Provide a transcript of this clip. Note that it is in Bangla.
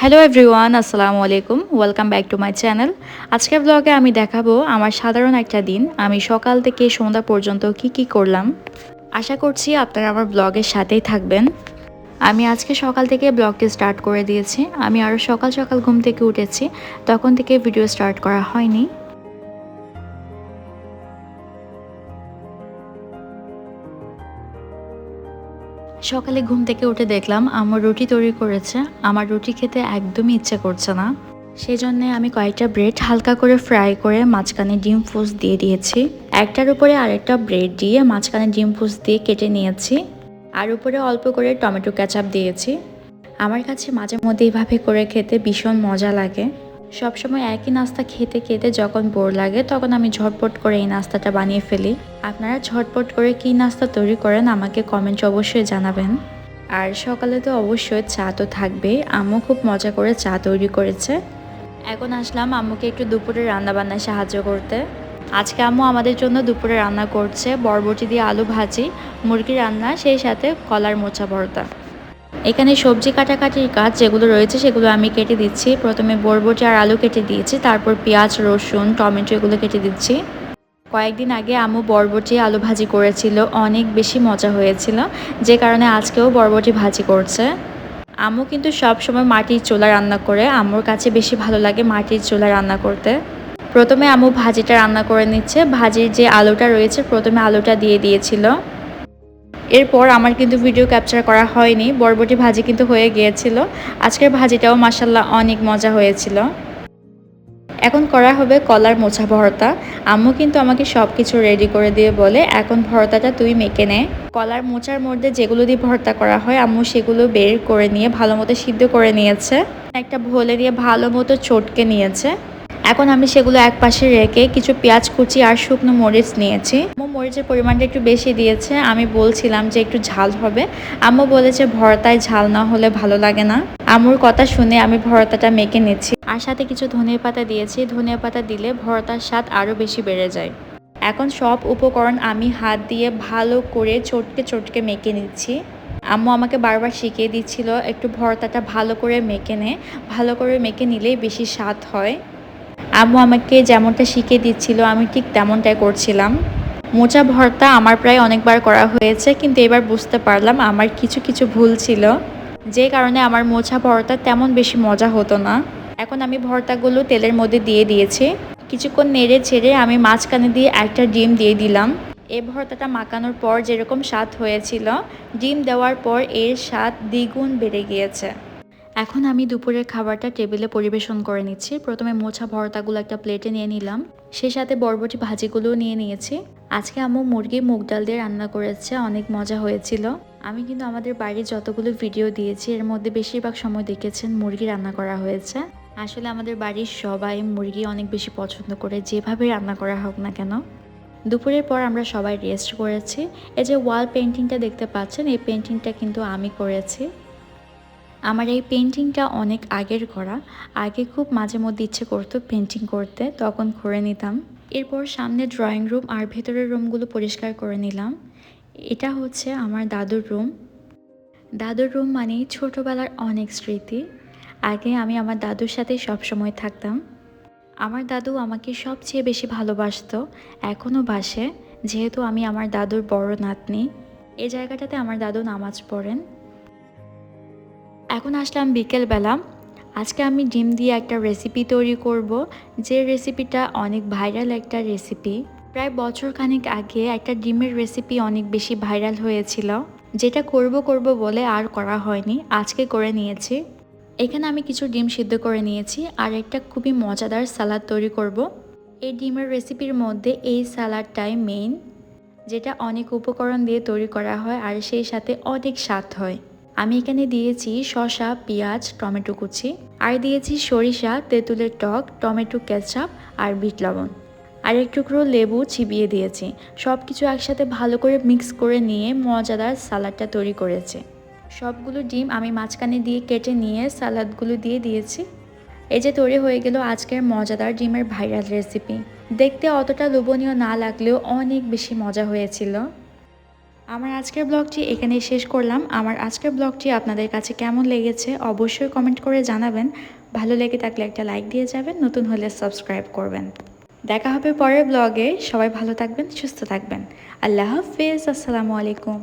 হ্যালো এভরিওয়ান আসসালামু আলাইকুম welcome back to my channel আজকের ব্লগে আমি দেখাবো আমার সাধারণ একটা দিন। আমি সকাল থেকে সন্ধ্যা পর্যন্ত কি কি করলাম। আশা করছি আপনারা আমার ব্লগের সাথেই থাকবেন। আমি আজকে সকাল থেকে ব্লগটি স্টার্ট করে দিয়েছি। আমি আরও সকাল সকাল ঘুম থেকে উঠেছি। তখন থেকে ভিডিও স্টার্ট করা হয়নি। সকালে ঘুম থেকে উঠে দেখলাম আমার রুটি তৈরি করেছে। আমার রুটি খেতে একদমই ইচ্ছে করছে না। সেই জন্য আমি কয়েকটা ব্রেড হালকা করে ফ্রাই করে মাঝখানে ডিম ফুস দিয়ে দিয়েছি। একটার উপরে আরেকটা ব্রেড দিয়ে মাঝখানে ডিম ফুস দিয়ে কেটে নিয়েছি। আর উপরে অল্প করে টমেটো ক্যাচাপ দিয়েছি। আমার কাছে মাঝে মধ্যে এইভাবে করে খেতে ভীষণ মজা লাগে। সবসময় একই নাস্তা খেতে খেতে যখন বোর লাগে, তখন আমি ঝটপট করে এই নাস্তাটা বানিয়ে ফেলি। আপনারা ঝটপট করে কী নাস্তা তৈরি করেন আমাকে কমেন্ট অবশ্যই জানাবেন। আর সকালে তো অবশ্যই চা তো থাকবেই। আম্মু খুব মজা করে চা তৈরি করেছে। এখন আসলাম আম্মুকে একটু দুপুরে রান্না বান্নায় সাহায্য করতে। আজকে আম্মু আমাদের জন্য দুপুরে রান্না করছে, বরবটি দিয়ে আলু ভাজি মুরগি রান্না, সেই সাথে কলার মোচা ভর্তা। এখানে সবজি কাটাকাটির কাজ যেগুলো রয়েছে সেগুলো আমি কেটে দিচ্ছি। প্রথমে বরবটি আর আলু কেটে দিয়েছি, তারপর পেঁয়াজ, রসুন, টমেটো এগুলো কেটে দিচ্ছি। কয়েকদিন আগে আম্মু বরবটি আলু ভাজি করেছিল, অনেক বেশি মজা হয়েছিল, যে কারণে আজকেও বরবটি ভাজি করছে। আম্মু কিন্তু সব সময় মাটির চুলা রান্না করে, আম্মুর কাছে বেশি ভালো লাগে মাটির চুলা রান্না করতে। প্রথমে আম্মু ভাজিটা রান্না করে নিচ্ছে, ভাজির যে আলুটা রয়েছে প্রথমে আলুটা দিয়ে দিয়েছিল। এরপর আমার কিন্তু ভিডিও ক্যাপচার করা হয়নি। বরবটি ভাজি কিন্তু হয়ে গিয়েছিল। আজকের ভাজিটাও মাসাল্লাহ অনেক মজা হয়েছিল। এখন করা হবে কলার মোছা ভর্তা। আম্মু কিন্তু আমাকে সব কিছু রেডি করে দিয়ে বলে, এখন ভর্তাটা তুই মেখে নে। কলার মোচার মধ্যে যেগুলো দিয়ে ভর্তা করা হয়, আম্মু সেগুলো বের করে নিয়ে ভালো মতো সিদ্ধ করে নিয়েছে। একটা ভোলে দিয়ে ভালো মতো চটকে নিয়েছে। এখন আমি সেগুলো এক পাশে রেখে কিছু পেঁয়াজ কুচি আর শুকনো মরিচ নিয়েছি। আম্মু মরিচের পরিমাণটা একটু বেশি দিয়েছে। আমি বলছিলাম যে একটু ঝাল হবে। আম্মু বলেছে ভর্তায় ঝাল না হলে ভালো লাগে না। আম্মুর কথা শুনে আমি ভর্তাটা মেখে নিচ্ছি। আর সাথে কিছু ধনিয়া পাতা দিয়েছি। ধনিয়া পাতা দিলে ভর্তার স্বাদ আরও বেশি বেড়ে যায়। এখন সব উপকরণ আমি হাত দিয়ে ভালো করে চটকে চটকে মেখে নিচ্ছি। আম্মু আমাকে বারবার শিখিয়ে দিচ্ছিল একটু ভর্তাটা ভালো করে মেখে নে। ভালো করে মেখে নিলেই বেশি স্বাদ হয়। আম্মু আমাকে যেমনটা শিখিয়ে দিচ্ছিল, আমি ঠিক তেমনটাই করছিলাম। মোচা ভর্তা আমার প্রায় অনেকবার করা হয়েছে, কিন্তু এবার বুঝতে পারলাম আমার কিছু কিছু ভুল ছিল। যে কারণে আমার মোচা ভর্তা তেমন বেশি মজা হতো না। এখন আমি ভর্তাগুলো তেলের মধ্যে দিয়ে দিয়েছি। কিছুক্ষণ নেড়ে ছেড়ে আমি মাঝখানে দিয়ে একটা ডিম দিয়ে দিলাম। এই ভর্তাটা মাখানোর পর যেরকম স্বাদ হয়েছিল, ডিম দেওয়ার পর এর স্বাদ দ্বিগুণ বেড়ে গিয়েছে। এখন আমি দুপুরের খাবারটা টেবিলে পরিবেশন করে নিচ্ছি। প্রথমে মোছা ভর্তাগুলো একটা প্লেটে নিয়ে নিলাম। সেই সাথে বরবটি ভাজিগুলোও নিয়ে নিয়েছি। আজকে আম্মু মুরগি মুগ ডাল দিয়ে রান্না করেছে, অনেক মজা হয়েছিল। আমি কিন্তু আমাদের বাড়ির যতগুলো ভিডিও দিয়েছি, এর মধ্যে বেশিরভাগ সময় দেখেছেন মুরগি রান্না করা হয়েছে। আসলে আমাদের বাড়ির সবাই মুরগি অনেক বেশি পছন্দ করে, যেভাবে রান্না করা হোক না কেন। দুপুরের পর আমরা সবাই রেস্ট করেছি। এই যে ওয়াল পেন্টিংটা দেখতে পাচ্ছেন, এই পেন্টিংটা কিন্তু আমি করেছি। আমার এই পেন্টিংটা অনেক আগের করা আগে খুব মাঝে মধ্যে ইচ্ছে করতো পেন্টিং করতে, তখন করে নিতাম। এরপর সামনে ড্রয়িং রুম আর ভেতরের রুমগুলো পরিষ্কার করে নিলাম। এটা হচ্ছে আমার দাদুর রুম দাদুর রুম মানেই ছোটোবেলার অনেক স্মৃতি। আগে আমি আমার দাদুর সাথে সবসময় থাকতাম। আমার দাদু আমাকে সবচেয়ে বেশি ভালোবাসত। এখনও বাসে। যেহেতু আমি আমার দাদুর বড় নাতনি। এই জায়গাটাতে আমার দাদু নামাজ পড়েন। এখন আসলাম বিকেলবেলা। আজকে আমি ডিম দিয়ে একটা রেসিপি তৈরি করব। যে রেসিপিটা অনেক ভাইরাল একটা রেসিপি প্রায় বছর খানিক আগে একটা ডিমের রেসিপি অনেক বেশি ভাইরাল হয়েছিল। যেটা করব করব বলে আর করা হয়নি। আজকে করে নিয়েছি। এখানে আমি কিছু ডিম সিদ্ধ করে নিয়েছি আর একটা খুবই মজাদার সালাদ তৈরি করব। এই ডিমের রেসিপির মধ্যে এই সালাডটাই মেইন যেটা অনেক উপকরণ দিয়ে তৈরি করা হয় আর সেই সাথে অনেক স্বাদ হয়। আমি এখানে দিয়েছি শসা, পেঁয়াজ, টমেটো কুচি। আর দিয়েছি সরিষা, তেঁতুলের টক, টমেটো কেচাপ আর বিট লবণ। আর এক টুকরো লেবু চিবিয়ে দিয়েছি। সব কিছু একসাথে ভালো করে মিক্স করে নিয়ে মজাদার সালাডটা তৈরি করেছে। সবগুলো ডিম আমি মাঝখানে দিয়ে কেটে নিয়ে সালাদগুলো দিয়ে দিয়েছি। এই যে তৈরি হয়ে গেল আজকের মজাদার ডিমের ভাইরাল রেসিপি। দেখতে অতটা লোভনীয় না লাগলেও অনেক বেশি মজা হয়েছিল। আমার আজকের ব্লগটি এখানেই শেষ করলাম। আমার আজকের ব্লগটি আপনাদের কাছে কেমন লেগেছে অবশ্যই কমেন্ট করে জানাবেন। ভালো লেগে থাকলে একটা লাইক দিয়ে যাবেন, নতুন হলে সাবস্ক্রাইব করবেন। দেখা হবে পরের ব্লগে। সবাই ভালো থাকবেন, সুস্থ থাকবেন। আল্লাহ হাফিজ, আসসালামু আলাইকুম।